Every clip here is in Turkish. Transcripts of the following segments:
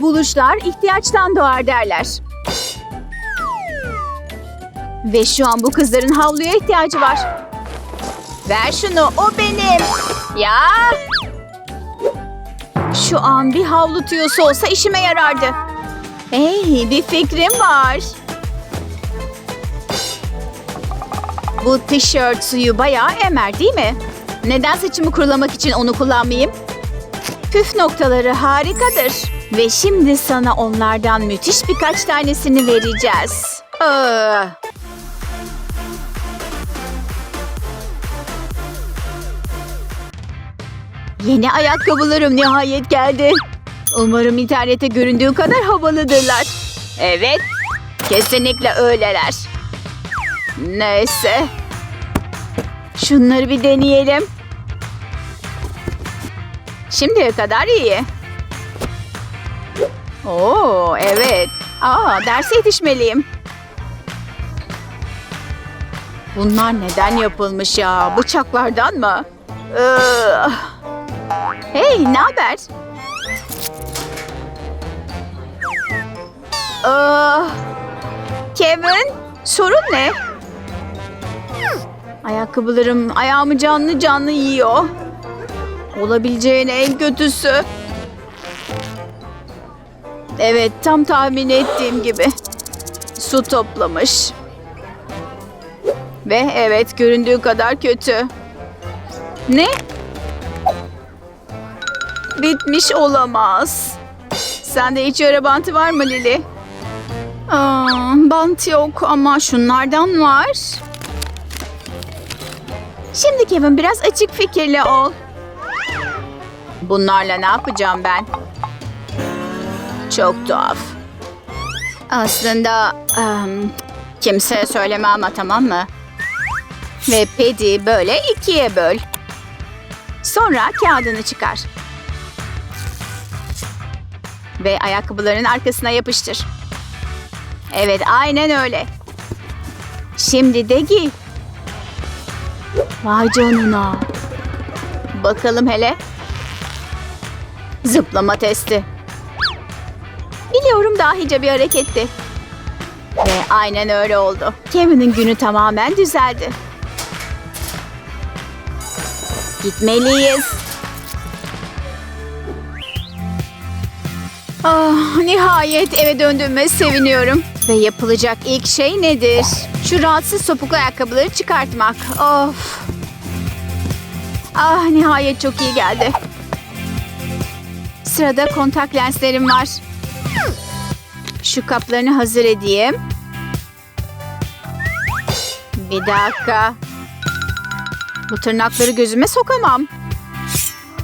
Buluşlar ihtiyaçtan doğar derler. Ve şu an bu kızların havluya ihtiyacı var. Ver şunu, o benim. Ya! Şu an bir havlu tüyosu olsa işime yarardı. Hey, bir fikrim var. Bu tişört suyu bayağı emer değil mi? Neden saçımı kurulamak için onu kullanmayayım? Püf noktaları harikadır. Ve şimdi sana onlardan müthiş birkaç tanesini vereceğiz. Aa. Yeni ayakkabılarım nihayet geldi. Umarım internette göründüğü kadar havalıdırlar. Evet, kesinlikle öyleler. Neyse. Şunları bir deneyelim. Şimdiye kadar iyi. Oo, evet. Aa, derse yetişmeliyim. Bunlar neden yapılmış ya? Bıçaklardan mı? Iı. Hey, ne haber? Aa, Kevin, sorun ne? Ayakkabılarım ayağımı canlı canlı yiyor. Olabileceğin en kötüsü. Evet, tam tahmin ettiğim gibi. Su toplamış. Ve evet, göründüğü kadar kötü. Ne? Bitmiş olamaz. Sende hiç yara bantı var mı Lili? Aa, bant yok ama şunlardan var. Şimdi Kevin biraz açık fikirli ol. Bunlarla ne yapacağım ben? Çok tuhaf. Aslında em, kimseye söyleme ama tamam mı? Ve pedi böyle ikiye böl. Sonra kağıdını çıkar. Ve ayakkabıların arkasına yapıştır. Evet, aynen öyle. Şimdi de giy. Vay canına. Bakalım hele. Zıplama testi. Biliyorum dahice bir hareketti. Ve aynen öyle oldu. Kevin'in günü tamamen düzeldi. Gitmeliyiz. Ah, nihayet eve döndüğüme seviniyorum. Ve yapılacak ilk şey nedir? Şu rahatsız topuklu ayakkabıları çıkartmak. Of. Ah, nihayet çok iyi geldi. Sırada kontak lenslerim var. Şu kaplarını hazır edeyim. Bir dakika. Bu tırnakları gözüme sokamam.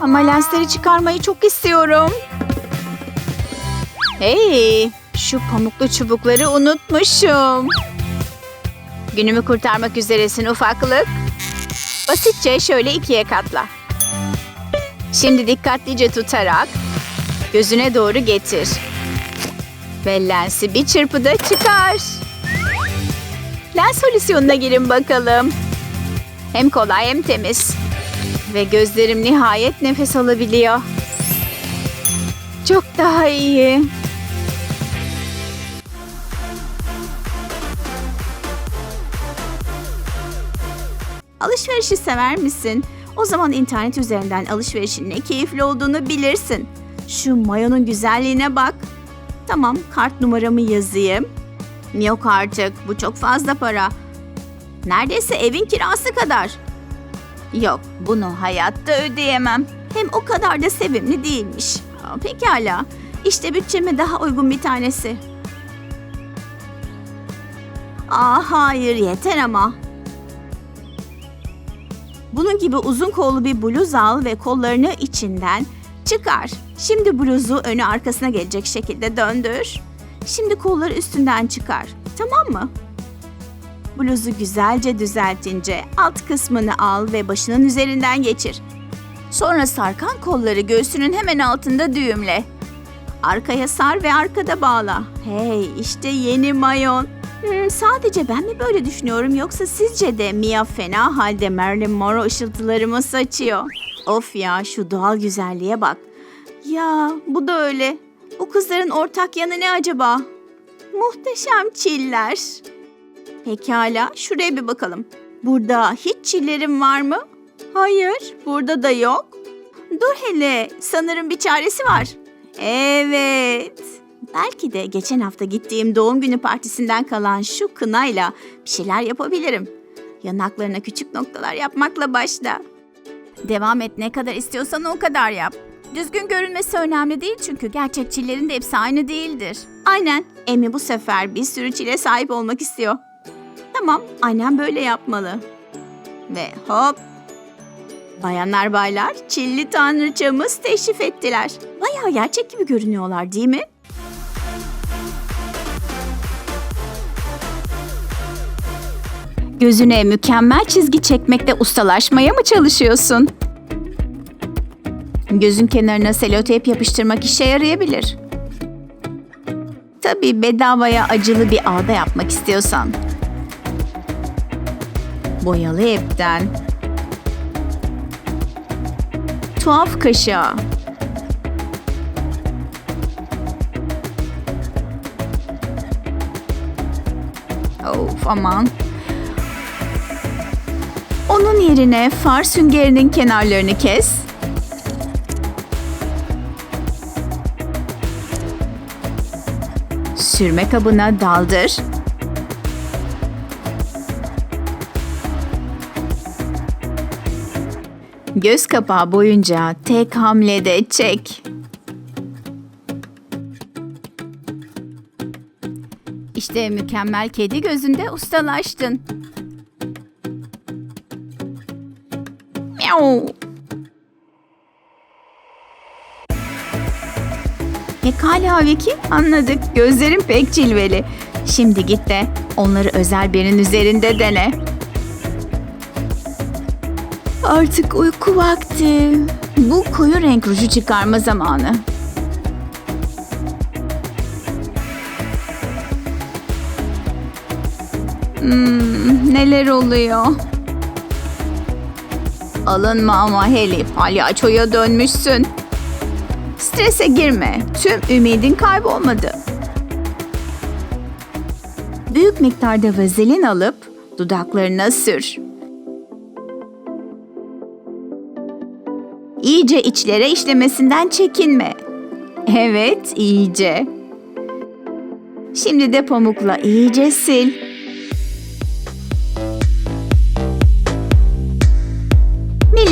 Ama lensleri çıkarmayı çok istiyorum. Hey, şu pamuklu çubukları unutmuşum. Günümü kurtarmak üzeresin ufaklık. Basitçe şöyle ikiye katla. Şimdi dikkatlice tutarak gözüne doğru getir. Ve lensi bir çırpıda çıkar. Lens solüsyonuna girin bakalım. Hem kolay hem temiz. Ve gözlerim nihayet nefes alabiliyor. Çok daha iyi. Alışverişi sever misin? O zaman internet üzerinden alışverişin ne keyifli olduğunu bilirsin. Şu mayonun güzelliğine bak. Tamam, kart numaramı yazayım. Yok artık, bu çok fazla para. Neredeyse evin kirası kadar. Yok, bunu hayatta ödeyemem. Hem o kadar da sevimli değilmiş. Pekala, işte bütçeme daha uygun bir tanesi. Aa hayır, yeter ama. Bunun gibi uzun kollu bir bluz al ve kollarını içinden çıkar. Şimdi bluzu önü arkasına gelecek şekilde döndür. Şimdi kolları üstünden çıkar. Tamam mı? Bluzu güzelce düzeltince alt kısmını al ve başının üzerinden geçir. Sonra sarkan kolları göğsünün hemen altında düğümle. Arkaya sar ve arkada bağla. Hey işte yeni mayon. Hmm, sadece ben mi böyle düşünüyorum yoksa sizce de Mia fena halde Marilyn Monroe ışıltılarımı saçıyor? Of ya şu doğal güzelliğe bak. Ya bu da öyle. Bu kızların ortak yanı ne acaba? Muhteşem çiller. Pekala, şuraya bir bakalım. Burada hiç çillerim var mı? Hayır, burada da yok. Dur hele, sanırım bir çaresi var. Evet. Belki de geçen hafta gittiğim doğum günü partisinden kalan şu kınayla bir şeyler yapabilirim. Yanaklarına küçük noktalar yapmakla başla. Devam et ne kadar istiyorsan o kadar yap. Düzgün görünmesi önemli değil çünkü gerçek çillerin de hepsi aynı değildir. Aynen. Emi bu sefer bir sürü çile sahip olmak istiyor. Tamam, annem böyle yapmalı. Ve hop. Bayanlar baylar, çilli tanrıçamız teşrif ettiler. Bayağı gerçek gibi görünüyorlar değil mi? Gözüne mükemmel çizgi çekmekte ustalaşmaya mı çalışıyorsun? Gözün kenarına seloteyp yapıştırmak işe yarayabilir. Tabii bedavaya acılı bir ağda yapmak istiyorsan. Boyalı ipten. Tuhaf kaşığa. Of aman. Onun yerine far süngerinin kenarlarını kes. Sürme kabına daldır. Göz kapağı boyunca tek hamlede çek. İşte mükemmel kedi gözünde ustalaştın. Miau. Pekala Vicky, anladık. Gözlerin pek cilveli. Şimdi git de onları özel birinin üzerinde dene. Artık uyku vakti. Bu koyu renk ruju çıkarma zamanı. Hmm, neler oluyor? Alınma ama Heli, palyaçoya dönmüşsün. Strese girme, tüm ümidin kaybolmadı. Büyük miktarda vazelin alıp dudaklarına sür. İyice içlere işlemesinden çekinme. Evet, iyice. Şimdi de pamukla iyice sil.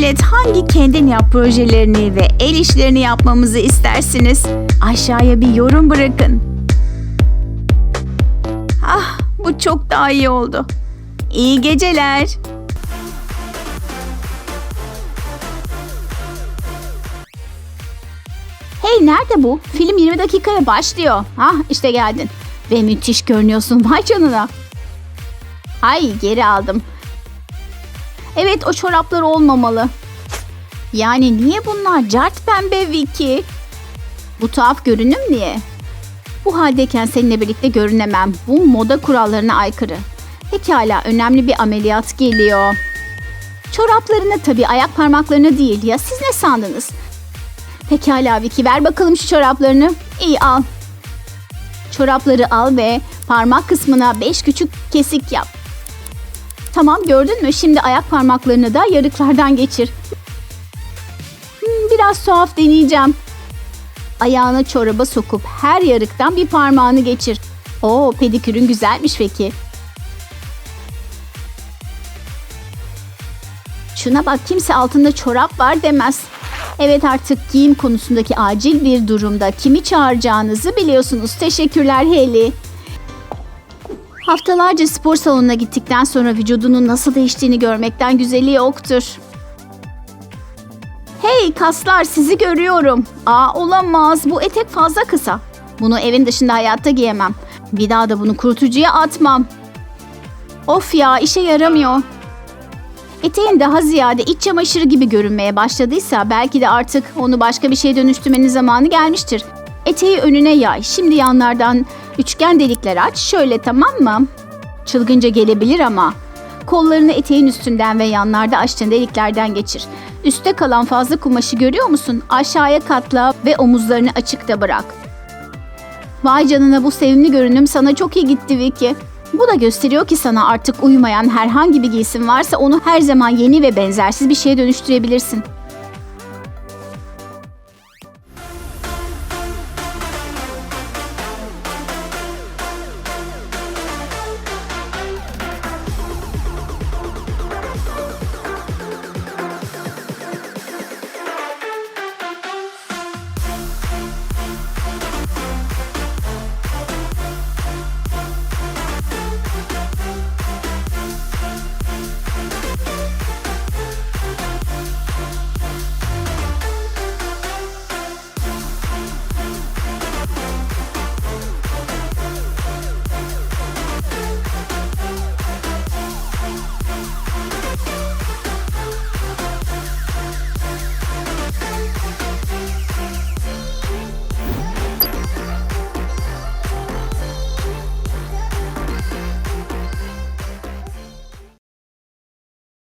Millet hangi kendin yap projelerini ve el işlerini yapmamızı istersiniz? Aşağıya bir yorum bırakın. Ah, bu çok daha iyi oldu. İyi geceler. Hey nerede bu? Film 20 dakikaya başlıyor. Ah işte geldin. Ve müthiş görünüyorsun vay canına. Ay geri aldım. Evet o çoraplar olmamalı. Yani niye bunlar cart pembe Vicky? Bu tuhaf görünüm niye? Bu haldeyken seninle birlikte görünemem. Bu moda kurallarına aykırı. Pekala önemli bir ameliyat geliyor. Çoraplarını tabii ayak parmaklarını değil ya siz ne sandınız? Pekala Vicky ver bakalım şu çoraplarını. İyi al. Çorapları al ve parmak kısmına beş küçük kesik yap. Tamam gördün mü? Şimdi ayak parmaklarını da yarıklardan geçir. Hmm, biraz tuhaf deneyeceğim. Ayağını çoraba sokup her yarıktan bir parmağını geçir. Oo pedikürün güzelmiş peki. Şuna bak kimse altında çorap var demez. Evet artık giyim konusundaki acil bir durumda kimi çağıracağınızı biliyorsunuz. Teşekkürler Haley. Haftalarca spor salonuna gittikten sonra vücudunun nasıl değiştiğini görmekten güzeli yoktur. Hey kaslar sizi görüyorum. Aa olamaz bu etek fazla kısa. Bunu evin dışında hayatta giyemem. Bir daha da bunu kurutucuya atmam. Of ya işe yaramıyor. Eteğin daha ziyade iç çamaşırı gibi görünmeye başladıysa belki de artık onu başka bir şeye dönüştürmenin zamanı gelmiştir. Eteği önüne yay. Şimdi yanlardan üçgen delikler aç. Şöyle tamam mı? Çılgınca gelebilir ama. Kollarını eteğin üstünden ve yanlarda açtığın deliklerden geçir. Üste kalan fazla kumaşı görüyor musun? Aşağıya katla ve omuzlarını açıkta bırak. Vay canına bu sevimli görünüm sana çok iyi gitti Vicky. Bu da gösteriyor ki sana artık uymayan herhangi bir giysin varsa onu her zaman yeni ve benzersiz bir şeye dönüştürebilirsin.